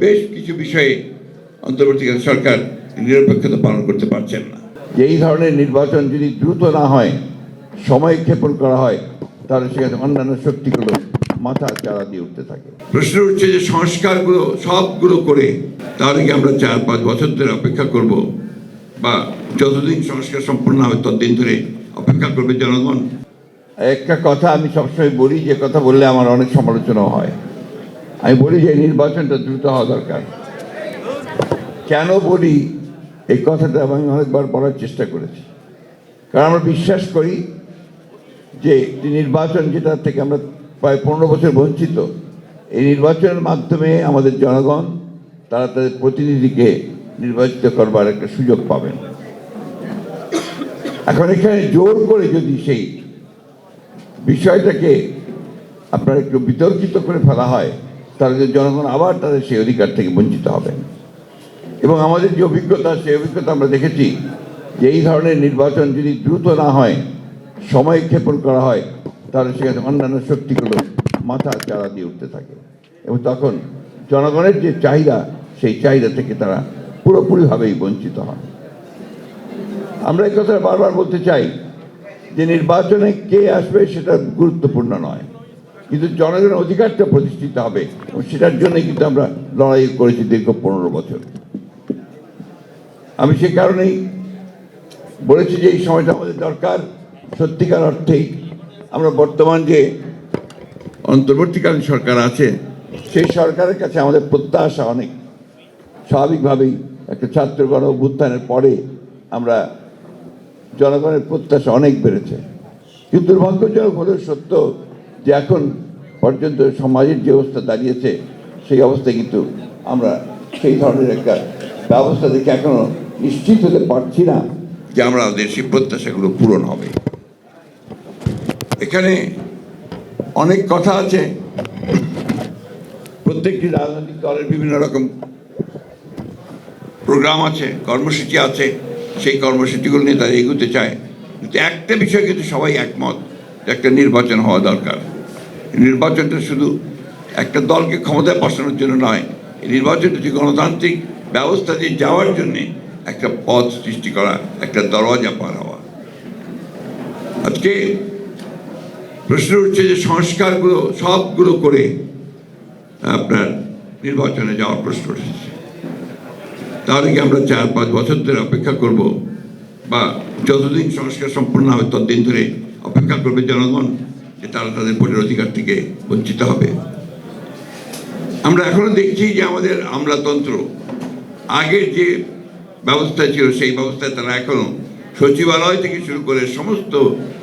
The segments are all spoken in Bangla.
বেশ কিছু বিষয়ে অন্তর্বর্তীকালীন সরকার নিরপেক্ষতা পালন করতে পারছেন না। যে এই ধরনের নির্বাচন যদি দ্রুত না হয় সময় ক্ষেপণ করা হয় তাহলে সেখানে অন্যান্য শক্তিগুলো মাথা চারা দিয়ে উঠতে থাকে। প্রশ্ন উঠছে যে সংস্কারগুলো সবগুলো করে তাহলে কি আমরা চার পাঁচ বছর ধরে অপেক্ষা করব? বা যতদিন সংস্কার সম্পূর্ণ হবে ততদিন ধরে অপেক্ষা করবে জনগণ? একটা কথা আমি সবসময় বলি যে কথা বললে আমার অনেক সমালোচনা হয়। আমি বলি যে, নির্বাচনটা দ্রুত হওয়া দরকার। কেন বলি? এই কথাটা আমি অনেকবার বলার চেষ্টা করেছি। কারণ আমরা বিশ্বাস করি যে নির্বাচন যেটা থেকে আমরা প্রায় পনেরো বছর বঞ্চিত, এই নির্বাচনের মাধ্যমে আমাদের জনগণ, তারা তাদের প্রতিনিধিকে নির্বাচিত করবার একটা সুযোগ পাবেন। এখন এখানে জোর করে যদি সেই বিষয়টাকে আপনার একটু বিতর্কিত করে ফেলা হয় যে জনগণ আবার তাদের সেই অধিকার থেকে বঞ্চিত হবে। এবং আমাদের যে অভিজ্ঞতা, সেই অভিজ্ঞতা আমরা দেখেছি যে এই ধরনের নির্বাচন যদি দ্রুত না হয়, সময় ক্ষেপণ করা হয়, তাহলে সেখানে অন্যান্য শক্তিগুলো মাথা চারা দিয়ে উঠতে থাকে। এবং তখন জনগণের যে চাহিদা, সেই চাহিদা থেকে তারা পুরোপুরিভাবেই বঞ্চিত হয়। আমরা এই কথা বারবার বলতে চাই যে নির্বাচনে কে আসবে সেটা গুরুত্বপূর্ণ নয়। কিন্তু জনগণের অধিকারটা প্রতিষ্ঠিত হবে। এবং সেটার জন্যই কিন্তু আমরা লড়াই করেছি দীর্ঘ পনেরো বছর। আমি সে কারণেই বলেছি যে এই সময়টা আমাদের দরকার। সত্যিকার অর্থেই আমরা বর্তমান যে অন্তর্বর্তীকালীন সরকার আছে, সেই সরকারের কাছে আমাদের প্রত্যাশা অনেক। স্বাভাবিকভাবেই একটা ছাত্র গণ অভ্যুত্থানের পরে আমরা জনগণের প্রত্যাশা অনেক বেড়েছে। কিন্তু দুর্ভাগ্যজনক হলেও সত্য যে এখন পর্যন্ত সমাজের যে অবস্থা দাঁড়িয়েছে, সেই অবস্থায় কিন্তু আমরা সেই ধরনের একটা ব্যবস্থা দেখে এখনও নিশ্চিত হতে পারছি না যে আমরা সেই প্রত্যাশাগুলো পূরণ হবে। এখানে অনেক কথা আছে। প্রত্যেকটি রাজনৈতিক দলের বিভিন্ন রকম প্রোগ্রাম আছে, কর্মসূচি আছে, সেই কর্মসূচিগুলো নিয়ে তারা এগোতে চায়। কিন্তু একটা বিষয় কিন্তু সবাই একমত একটা নির্বাচন হওয়া দরকার। নির্বাচনটা শুধু একটা দলকে ক্ষমতায় বসানোর জন্য নয় নির্বাচনটা যে গণতান্ত্রিক ব্যবস্থা দিয়ে যাওয়ার জন্যে একটা পথ সৃষ্টি করা, একটা দরওয়াজা পার হওয়া। আজকে প্রশ্ন উঠছে যে সংস্কারগুলো, সবগুলো করে আপনার নির্বাচনে যাওয়ার প্রশ্ন উঠেছে। তাহলে কি আমরা চার, পাঁচ বছর ধরে অপেক্ষা করব বা যতদিন সংস্কার সম্পূর্ণ হবে ততদিন ধরে অপেক্ষা করবে জনগণ? যে তারা তাদের ভোটের অধিকার থেকে বঞ্চিত হবে। আমরা এখনও দেখছি যে আমাদের আমলাতন্ত্র আগের যে ব্যবস্থা ছিল, সেই ব্যবস্থায় তারা এখনও সচিবালয় থেকে শুরু করে সমস্ত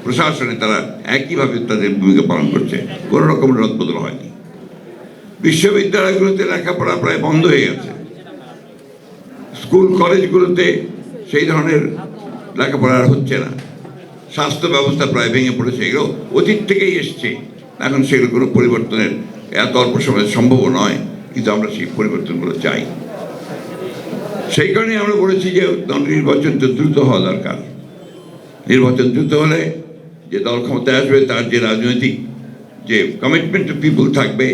প্রশাসনে তারা একইভাবে তাদের ভূমিকা পালন করছে। কোনো রকম রদবদল হয়নি। বিশ্ববিদ্যালয়গুলোতে লেখাপড়া প্রায় বন্ধ হয়ে গেছে। স্কুল, কলেজগুলোতে সেই ধরনের লেখাপড়া হচ্ছে না। স্বাস্থ্য ব্যবস্থা প্রায় ভেঙে পড়েছে, এগুলো অতীত থেকেই এসছে। এখন সেগুলো কোনো পরিবর্তনের এত অল্প সময়ে সম্ভব নয়, কিন্তু আমরা সেই পরিবর্তনগুলো চাই। সেই কারণে আমরা বলেছি যে নির্বাচনটা দ্রুত হওয়া দরকার। নির্বাচন দ্রুত হলে যে দল ক্ষমতায় আসবে, তার যে রাজনৈতিক যে কমিটমেন্ট টু পিপুল থাকবে,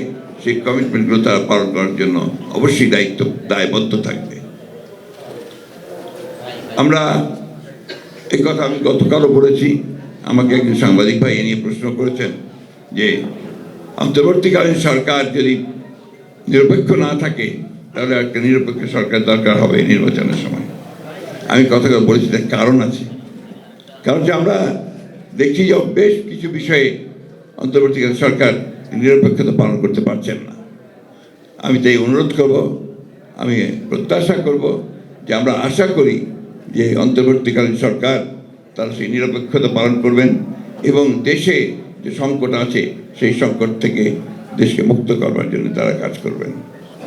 সেই কমিটমেন্টগুলো তারা পালন করার জন্য অবশ্যই দায়িত্ব, দায়বদ্ধ থাকবে। আমরা এই কথা আমি গতকালও বলেছি। আমাকে একজন সাংবাদিক ভাই এ নিয়ে প্রশ্ন করেছেন যে, অন্তর্বর্তীকালীন সরকার যদি নিরপেক্ষ না থাকে, তাহলে একটা নিরপেক্ষ সরকার দরকার হবে নির্বাচনের সময়। আমি কথাটা বলেছি, তার কারণ আছে। কারণ যে আমরা দেখছি যে বেশ কিছু বিষয়ে অন্তর্বর্তীকালীন সরকার নিরপেক্ষতা পালন করতে পারছেন না। আমি তাই অনুরোধ করব, আমি প্রত্যাশা করব যে আমরা আশা করি যে অন্তর্বর্তীকালীন সরকার তারা সেই নিরপেক্ষতা পালন করবেন এবং দেশে যে সংকট আছে, সেই সংকট থেকে দেশকে মুক্ত করবার জন্য তারা কাজ করবেন।